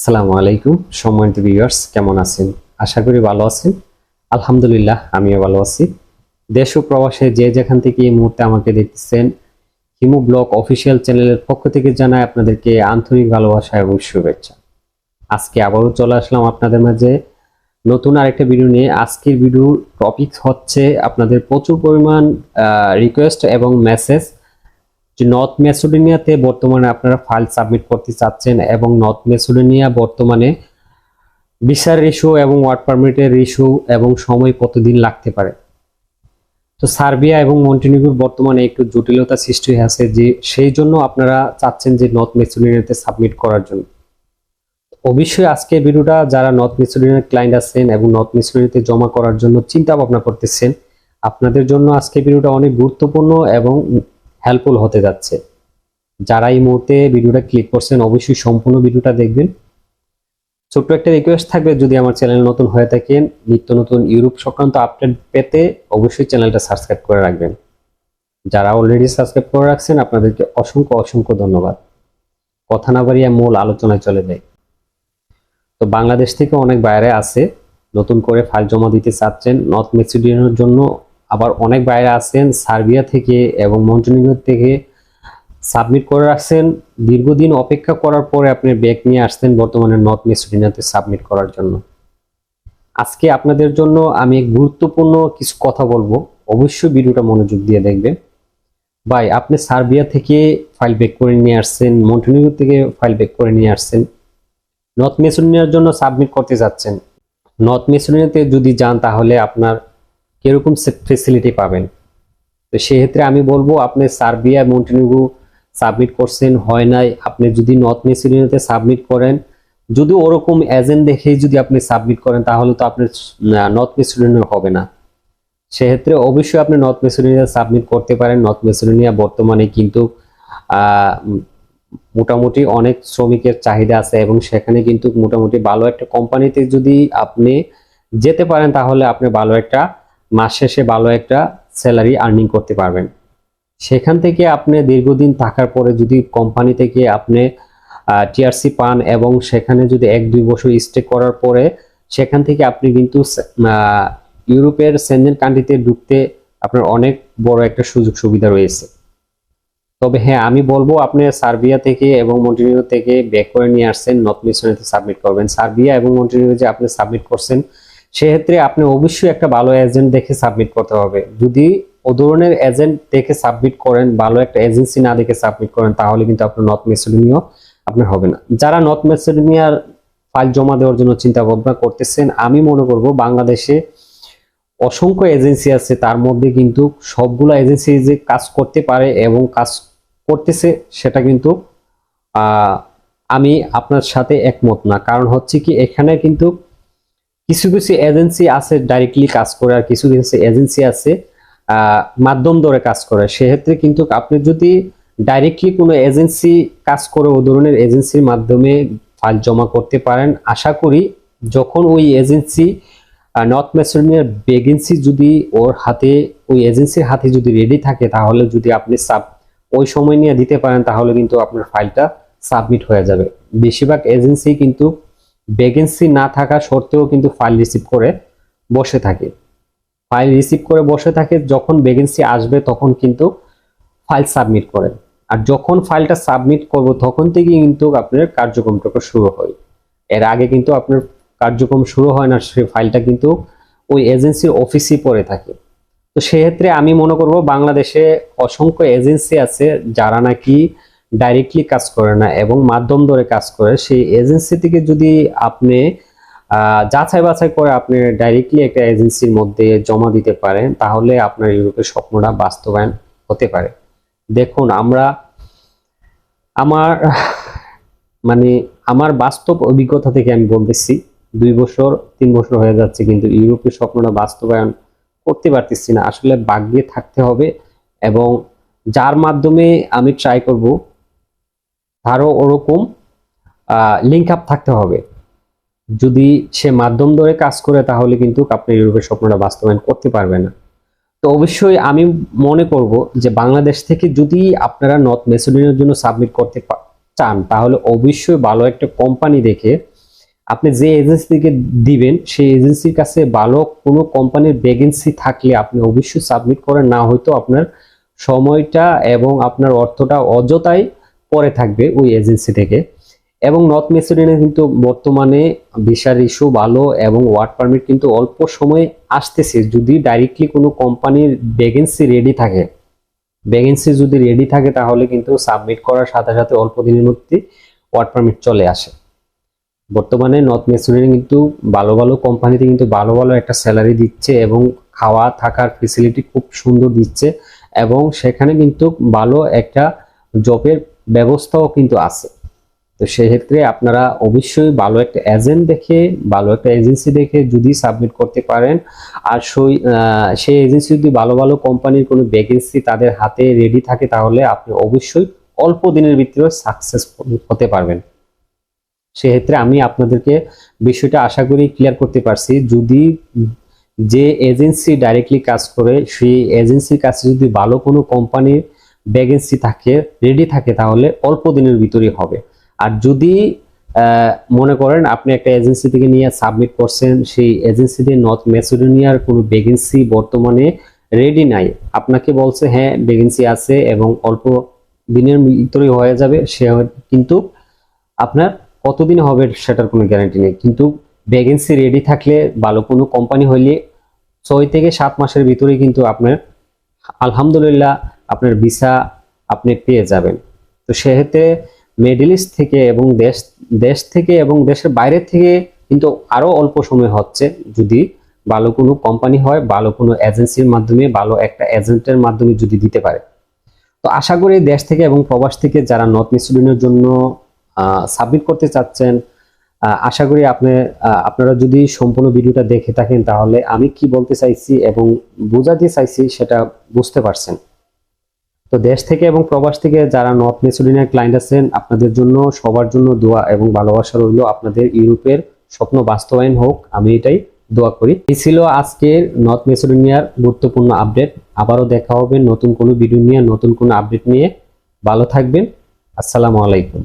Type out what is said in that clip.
আসসালামু আলাইকুম, সম্মানিত ভিউয়ার্স কেমন আছেন? আশা করি ভালো আছেন। আলহামদুলিল্লাহ, আমিও ভালো আছি। দেশ ও প্রবাসে যে যেখান থেকে এই মুহূর্তে আমাকে দেখতেছেন, হিমু ব্লগ অফিসিয়াল চ্যানেলের পক্ষ থেকে জানাই আপনাদেরকে আন্তরিক ভালোবাসা এবং শুভেচ্ছা। আজকে আবারও চলে আসলাম আপনাদের মাঝে। নতুন আরেকটা ভিডিও নিয়ে। আজকের ভিডিও টপিক হচ্ছে আপনাদের প্রচুর পরিমাণ রিকোয়েস্ট এবং মেসেজ যে নর্থ মেসোডোনিয়াতে বর্তমানে আপনারা ফাইল সাবমিট করতে চাচ্ছেন এবং নর্থ মেসোডোনিয়া বর্তমানে ভিসার ইস্যু এবং ওয়ার্ক পারমিটের ইস্যু এবং সময় কতদিন লাগতে পারে? তো সার্বিয়া এবং মন্টিনিগুর বর্তমানে একটু জটিলতা সৃষ্টি হয়েছে যে সেই জন্য আপনারা চাচ্ছেন যে নর্থ মেসোডোনিয়াতে সাবমিট করার জন্য। অবশ্যই আজকে ভিডিওটা যারা নর্থ মেসোডোনিয়ার ক্লায়েন্ট আছেন এবং নর্থ মেসোডোনিয়াতে জমা করার জন্য চিন্তা ভাবনা করতেছেন, আপনাদের জন্য আজকে ভিডিওটা অনেক গুরুত্বপূর্ণ এবং হেল্পফুল হতে যাচ্ছে। যারা এই মুহূর্তে ভিডিওটা ক্লিক করছেন, অবশ্যই সম্পূর্ণ ভিডিওটা দেখবেন। ছোট্ট একটা রিকোয়েস্ট থাকবে, যদি আমার চ্যানেল নতুন হয়ে থাকেন, নিত্য নতুন ইউরোপ সংক্রান্ত আপডেট পেতে অবশ্যই চ্যানেলটা সাবস্ক্রাইব করে রাখবেন। যারা অলরেডি সাবস্ক্রাইব করে রাখছেন, আপনাদেরকে অসংখ্য অসংখ্য ধন্যবাদ। কথা না বাড়িয়ে মূল আলোচনায় চলে যায় তো বাংলাদেশ থেকে অনেক বাইরে আছে, নতুন করে ফাইল জমা দিতে চাচ্ছেন নর্থ মেসিডোনিয়ার জন্য আবার অনেক বাইরে আছেন সার্বিয়া থেকে এবং মন্টিনিগ্রো থেকে সাবমিট করে রাখছেন। দীর্ঘদিন অপেক্ষা করার পরে আপনি ব্যাক নিয়ে আসছেন বর্তমানে নর্থ মেসিডোনিয়াতে সাবমিট করার জন্য। আজকে আপনাদের জন্য আমি গুরুত্বপূর্ণ কিছু কথা বলব। অবশ্যই ভিডিওটা মনোযোগ দিয়ে দেখবেন। ভাই, আপনি সার্বিয়া থেকে ফাইল ব্যাক করে নিয়ে আসছেন, মন্টিনিগ্রো থেকে ফাইল ব্যাক করে নিয়ে আসছেন। নর্থ মেসিডোনিয়ার জন্য সাবমিট করতে যাচ্ছেন। নর্থ মেসিডোনিয়াতে যদি যান তাহলে আপনার কীরকম ফেসিলিটি পাবেন? তো সেক্ষেত্রে আমি বলব, আপনি সার্বিয়া মন্টিনিগ্রো সাবমিট করছেন, হয় নাই, আপনি যদি নর্থ মেসিডোনিয়াতে সাবমিট করেন, যদি ওরকম এজেন্ট দেখেই যদি আপনি সাবমিট করেন, তাহলে তো আপনি নর্থ মেসিডোনিয়া হবে না। সেক্ষেত্রে অবশ্যই আপনি নর্থ মেসিডোনিয়া সাবমিট করতে পারেন। নর্থ মেসিডোনিয়া বর্তমানে কিন্তু মোটামুটি অনেক শ্রমিকের চাহিদা আছে এবং সেখানে কিন্তু মোটামুটি ভালো একটা কোম্পানিতে যদি আপনি যেতে পারেন, তাহলে আপনি ভালো একটা মাস শেষে ভালো একটা স্যালারি আর্নিং করতে পারবেন। সেখান থেকে আপনি দীর্ঘদিন থাকার পরে যদি কোম্পানি থেকে আপনি টিআরসি পান এবং সেখানে যদি এক দুই বছর স্টে করার পরে সেখান থেকে আপনি কিন্তু ইউরোপের সেনজেন কান্ট্রিতে ঢুকতে আপনার অনেক বড় একটা সুযোগ সুবিধা রয়েছে। তবে হ্যাঁ আমি বলব আপনি সার্বিয়া থেকে এবং মন্টিনিগ্রো থেকে ব্যাক করে নিয়ে আসছেন নর্থ মিশনেতে সাবমিট করবেন। সার্বিয়া এবং মন্টিনিগ্রো যে আপনি সাবমিট করছেন সেক্ষেত্রে আপনি অবশ্যই একটা ভালো এজেন্ট দেখে সাবমিট করতে হবে। যদি ও ধরনের এজেন্ট দেখে সাবমিট করেন, ভালো একটা এজেন্সি না দেখে সাবমিট করেন, তাহলে কিন্তু আপনার নর্থ মেসিডোনিয়া আপনার হবে না। যারা নর্থ মেসিডোনিয়ার ফাইল জমা দেওয়ার জন্য চিন্তা ভাবনা করতেছেন, আমি মনে করব বাংলাদেশে অসংখ্য এজেন্সি আছে, তার মধ্যে কিন্তু সবগুলো এজেন্সি যে কাজ করতে পারে এবং কাজ করতেছে, সেটা কিন্তু আমি আপনার সাথে একমত না। কারণ হচ্ছে কি, এখানে কিন্তু কিছু কিছু এজেন্সি আছে ডাইরেক্টলি কাজ করে আর কিছু কিছু এজেন্সি আছে মাধ্যম ধরে কাজ করে। সেক্ষেত্রে কিন্তু আপনি যদি ডাইরেক্টলি কোনো এজেন্সি কাজ করে, ও ধরনের এজেন্সির মাধ্যমে ফাইল জমা করতে পারেন। আশা করি যখন ওই এজেন্সি নর্থ মেসিডোনিয়ার ভ্যাকেন্সি যদি ওর হাতে, ওই এজেন্সির হাতে যদি রেডি থাকে, তাহলে যদি আপনি সাব ওই সময় নিয়ে দিতে পারেন, তাহলে কিন্তু আপনার ফাইলটা সাবমিট হয়ে যাবে। বেশিরভাগ এজেন্সি কিন্তু ভ্যাকেন্সি না থাকা সত্ত্বেও কিন্তু ফাইল রিসিভ করে বসে থাকে। ফাইল রিসিভ করে বসে থাকে, যখন ভ্যাকেন্সি আসবে তখন কিন্তু ফাইল সাবমিট করেন। আর যখন ফাইলটা সাবমিট করব তখন থেকে কিন্তু আপনার কার্যক্রমটা শুরু হয়। এর আগে কিন্তু আপনার কার্যক্রম শুরু হয় না সেই ফাইলটা কিন্তু ওই এজেন্সির অফিসেই পড়ে থাকে। তো সেক্ষেত্রে আমি মনে করব বাংলাদেশে অসংখ্য এজেন্সি আছে যারা নাকি ডাইরেক্টলি কাজ করে না এবং মাধ্যম ধরে কাজ করে, সেই এজেন্সি থেকে যদি আপনি যাচাই বাছাই করে আপনি ডাইরেক্টলি একটা এজেন্সির মধ্যে জমা দিতে পারেন, তাহলে আপনার ইউরোপের স্বপ্নটা বাস্তবায়ন হতে পারে। দেখুন, আমরা, আমার মানে আমার বাস্তব অভিজ্ঞতা থেকে আমি বলতেছি, দুই বছর, তিন বছর হয়ে যাচ্ছে কিন্তু ইউরোপের স্বপ্নটা বাস্তবায়ন করতে পারতেছি না। আসলে ভাগ্যে থাকতে হবে এবং যার মাধ্যমে আমি ট্রাই করব তারও ওরকম লিঙ্ক আপ থাকতে হবে। যদি সে মাধ্যম ধরে কাজ করে, তাহলে কিন্তু আপনি ইউরোপের স্বপ্নটা বাস্তবায়ন করতে পারবে না। তো অবশ্যই আমি মনে করব যে বাংলাদেশ থেকে যদি আপনারা নর্থ মেসিডোনিয়ার জন্য সাবমিট করতে চান, তাহলে অবশ্যই ভালো একটা কোম্পানি দেখে আপনি যে এজেন্সি থেকে দিবেন, সেই এজেন্সির কাছে ভালো কোনো কোম্পানির ভ্যাকেন্সি থাকলে আপনি অবশ্যই সাবমিট করেন। না হয়তো আপনার সময়টা এবং আপনার অর্থটা অযথাই পরে থাকবে ওই এজেন্সি থেকে। এবং নর্থ মেসিডোনিয়া কিন্তু বর্তমানে ভিসার ইস্যু ভালো এবং ওয়ার্ক পারমিট কিন্তু অল্প সময়ে আসতেছে। যদি ডাইরেক্টলি কোনো কোম্পানির ভ্যাকেন্সি রেডি থাকে ভ্যাকেন্সি যদি রেডি থাকে তাহলে কিন্তু সাবমিট করার সাথে সাথে অল্প দিনের মধ্যে ওয়ার্ক পারমিট চলে আসে। বর্তমানে নর্থ মেসিডোনিয়া কিন্তু ভালো ভালো কোম্পানিতে কিন্তু ভালো ভালো একটা স্যালারি দিচ্ছে এবং খাওয়া থাকার ফেসিলিটি খুব সুন্দর দিচ্ছে এবং সেখানে কিন্তু ভালো একটা জবের ব্যবস্থাও কিন্তু আছে। তো সেক্ষেত্রে আপনারা অবশ্যই ভালো একটা এজেন্ট দেখে, ভালো একটা এজেন্সি দেখে যদি সাবমিট করতে পারেন, আর সেই সেই এজেন্সি যদি ভালো ভালো কোম্পানির কোনো ভ্যাকেন্সি তাদের হাতে রেডি থাকে, তাহলে আপনি অবশ্যই অল্প দিনের ভিতরে সাকসেসফুল হতে পারবেন। সেক্ষেত্রে আমি আপনাদেরকে বিষয়টা আশা করি ক্লিয়ার করতে পারছি। যদি যে এজেন্সি ডাইরেক্টলি কাজ করে, সেই এজেন্সির কাছে যদি ভালো কোনো কোম্পানির ভ্যাকেন্সি থাকে রেডি থাকে, তাহলে অল্প দিনের ভিতরেই হবে। আর যদি মনে করেন আপনি একটা এজেন্সি থেকে নিয়ে সাবমিট করছেন, সেই এজেন্সিতে নর্থ মেসিডোনিয়ার কোনো ভ্যাকেন্সি বর্তমানে রেডি নাই, আপনাকে বলছে হ্যাঁ ভ্যাকেন্সি আছে এবং অল্প দিনের ভিতরে হয়ে যাবে। সে কিন্তু আপনার কতদিন হবে সেটার কোনো গ্যারান্টি নেই। কিন্তু ভ্যাকেন্সি রেডি থাকলে ভালো কোনো কোম্পানি হইলে ছয় থেকে সাত মাসের ভিতরে কিন্তু আপনার আলহামদুলিল্লাহ, আপনার ভিসা আপনি পেয়ে যাবেন। তো সেক্ষেত্রে মিডল ইস্ট থেকে এবং দেশ দেশ থেকে এবং দেশের বাইরে থেকে কিন্তু আরও অল্প সময় হচ্ছে। যদি ভালো কোনো কোম্পানি হয়, ভালো কোনো এজেন্সির মাধ্যমে, ভালো একটা এজেন্টের মাধ্যমে যদি দিতে পারে। তো আশা করি দেশ থেকে এবং প্রবাস থেকে যারা নর্থ মিসিডনের জন্য সাবমিট করতে চাচ্ছেন আশা করি আপনি আপনারা যদি সম্পূর্ণ ভিডিওটা দেখে থাকেন, তাহলে আমি কি বলতে চাইছি এবং বোঝাতে চাইছি সেটা বুঝতে পারছেন। তো দেশ থেকে এবং প্রবাস থেকে যারা নর্থ মেসিডোনিয়ার ক্লায়েন্ট আছেন, আপনাদের জন্য, সবার জন্য দোয়া এবং ভালোবাসা রইল আপনাদের ইউরোপের স্বপ্ন বাস্তবায়ন হোক, আমি এটাই দোয়া করি। এই ছিল আজকের নর্থ মেসিডোনিয়ার গুরুত্বপূর্ণ আপডেট। আবারও দেখা হবে নতুন কোনো ভিডিও নিয়ে, নতুন কোনো আপডেট নিয়ে। ভালো থাকবেন। আসসালামু আলাইকুম।